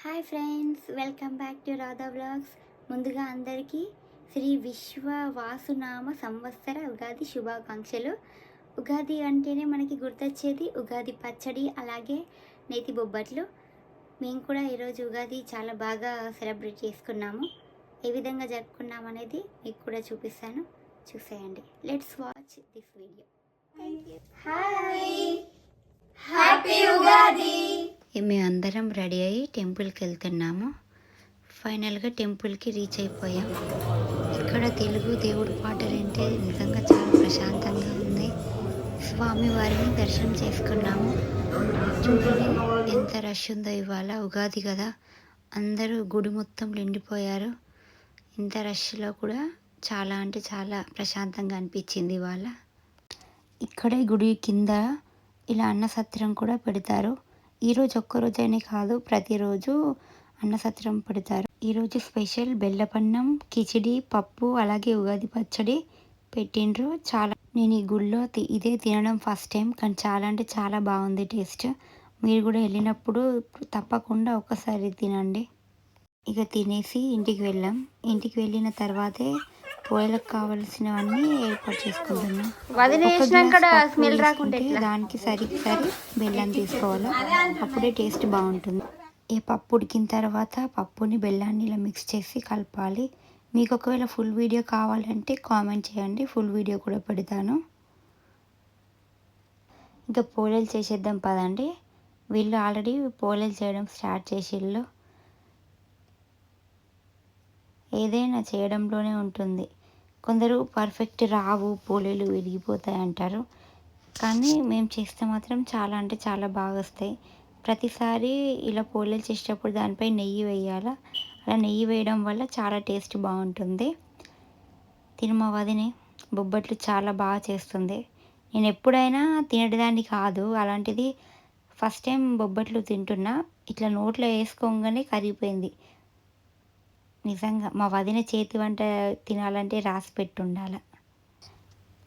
Hi friends welcome back to Radha blogs ముందుగా అందరికీ శ్రీ విశ్వ వాసునామ సంవత్సర ఉగాది శుభాకాంక్షలు. ఉగాది అంటేనే మనకి గుర్తొచ్చేది ఉగాది పచ్చడి అలాగే నేతి బొబ్బట్లు. మేము కూడా ఈరోజు ఉగాది చాలా బాగా సెలబ్రేట్ చేసుకున్నాము. ఏ విధంగా జరుపుకున్నాం అనేది మీకు కూడా చూపిస్తాను. చూసేయండి. Let's watch this video. Hi! Happy Ugadi మేము అందరం రెడీ అయ్యి టెంపుల్కి వెళ్తున్నాము ఫైనల్గా టెంపుల్కి రీచ్ అయిపోయాం. ఇక్కడ తెలుగు దేవుడి పాటలు అంటే నిజంగా చాలా ప్రశాంతంగా ఉంది. స్వామి వారిని దర్శనం చేసుకున్నాము. చూడండి ఎంత రష్ ఉందో ఇవాళ. ఉగాది కదా. అందరూ గుడి మొత్తం నిండిపోయారు. ఇంత రష్లో కూడా చాలా అంటే చాలా ప్రశాంతంగా అనిపించింది ఇవాళ. ఇక్కడే గుడి కింద ఇలా అన్నసత్రం కూడా పెడతారు. ఈరోజు ఒక్కరోజనే కాదు ప్రతిరోజు అన్నసత్రం పెడతారు. ఈరోజు స్పెషల్ బెల్లపన్నం కిచిడి పప్పు అలాగే ఉగాది పచ్చడి పెట్టిండ్రు చాలా. నేను ఈ గుళ్ళో ఇదే తినడం ఫస్ట్ టైం కానీ చాలా అంటే చాలా బాగుంది టేస్ట్. మీరు కూడా వెళ్ళినప్పుడు తప్పకుండా ఒకసారి తినండి. ఇక తినేసి ఇంటికి వెళ్ళాం. ఇంటికి వెళ్ళిన తర్వాతే పోయలకు కావలసినవన్నీ ఏర్పాటు చేసుకుంటున్నాం. స్మెల్? దానికి సరికి సరి బెల్లం తీసుకోవాలి? అప్పుడే టేస్ట్ బాగుంటుంది. ఈ పప్పు ఉడికిన తర్వాత పప్పుని బెల్లాన్ని ఇలా మిక్స్ చేసి కలపాలి. మీకు ఒకవేళ ఫుల్ వీడియో కావాలంటే కామెంట్ చేయండి. ఫుల్ వీడియో కూడా పెడతాను. ఇంకా పోలేలు చేసేద్దాం పదండి. వీళ్ళు ఆల్రెడీ పోలేలు చేయడం స్టార్ట్ చేసిళ్ళు. ఏదైనా చేయడంలోనే ఉంటుంది. కొందరు పర్ఫెక్ట్ రావు పోలేలు విరిగిపోతాయి అంటారు. కానీ మేము చేస్తే మాత్రం చాలా అంటే చాలా బాగా వస్తాయి. ప్రతిసారి ఇలా పోలేలు చేసేటప్పుడు దానిపై నెయ్యి వేయాలా? అలా నెయ్యి వేయడం వల్ల చాలా టేస్ట్ బాగుంటుంది. తిరుమ వదిని బొబ్బట్లు చాలా బాగా చేస్తుంది. నేను ఎప్పుడైనా తినడానికి కాదు. అలాంటిది ఫస్ట్ టైం బొబ్బట్లు తింటున్నా. ఇట్లా నోట్లో వేసుకోగానే కరిగిపోయింది. నిజంగా మా వదిన చేతి వంట తినాలంటే రాసి పెట్టుండాల.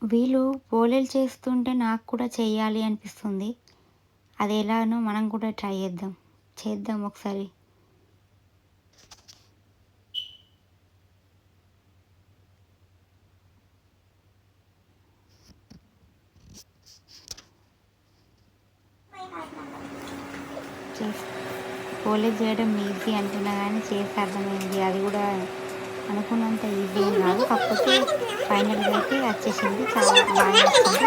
వీళ్ళు పోలేలు చేస్తుంటే నాకు కూడా చేయాలి అనిపిస్తుంది. అది ఎలానో మనం కూడా ట్రై చేద్దాం. చేద్దాం ఒకసారి. చేస్తాం. పోలేలు చేయడం ఈజీ అంటున్నా కానీ చేసి అర్థమైంది. అది కూడా అనుకున్నంత ఈజీ ఏం కాదు. కాకపోతే ఫైనల్గా అయితే వచ్చేసింది. చాలా బాగా వచ్చింది.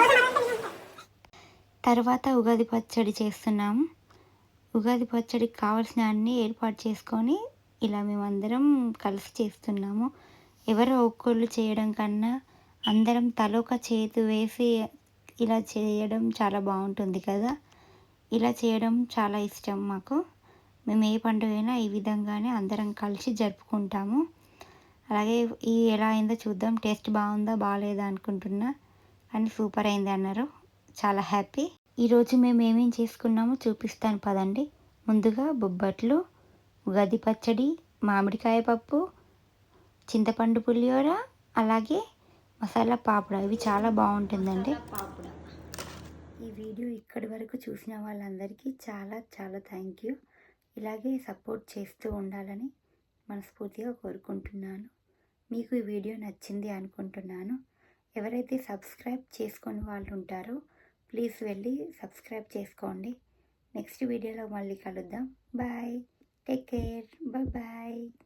తర్వాత ఉగాది పచ్చడి చేస్తున్నాము. ఉగాది పచ్చడికి కావాల్సిన అన్ని ఏర్పాటు చేసుకొని ఇలా మేమందరం కలిసి చేస్తున్నాము. ఎవరో ఒక్కళ్ళు చేయడం కన్నా అందరం తలొక చేతి వేసి ఇలా చేయడం చాలా బాగుంటుంది కదా. ఇలా చేయడం చాలా ఇష్టం మాకు. మేము ఏ పండుగ అయినా ఈ విధంగానే అందరం కలిసి జరుపుకుంటాము. అలాగే ఈ ఎలా అయిందో చూద్దాం. టేస్ట్ బాగుందా? బాగాలేదా అనుకుంటున్నా. కానీ సూపర్ అయింది అన్నారు. చాలా హ్యాపీ. ఈరోజు మేము ఏమేం చేసుకున్నామో చూపిస్తాను పదండి. ముందుగా బొబ్బట్లు ఉగాది పచ్చడి మామిడికాయ పప్పు చింతపండు పులిహోర అలాగే మసాలా పాపడ. ఇవి చాలా బాగుంటుందండి. ఈ వీడియో ఇక్కడి వరకు చూసిన వాళ్ళందరికీ చాలా చాలా థ్యాంక్ యూ. ఇలాగే సపోర్ట్ చేస్తూ ఉండాలని మనస్ఫూర్తిగా కోరుకుంటున్నాను. మీకు ఈ వీడియో నచ్చింది అనుకుంటున్నాను. ఎవరైతే సబ్స్క్రైబ్ చేసుకొని వాళ్ళు ఉంటారో ప్లీజ్ వెళ్ళి సబ్స్క్రైబ్ చేసుకోండి. నెక్స్ట్ వీడియోలో మళ్ళీ కలుద్దాం. Bye. Take care. Bye bye.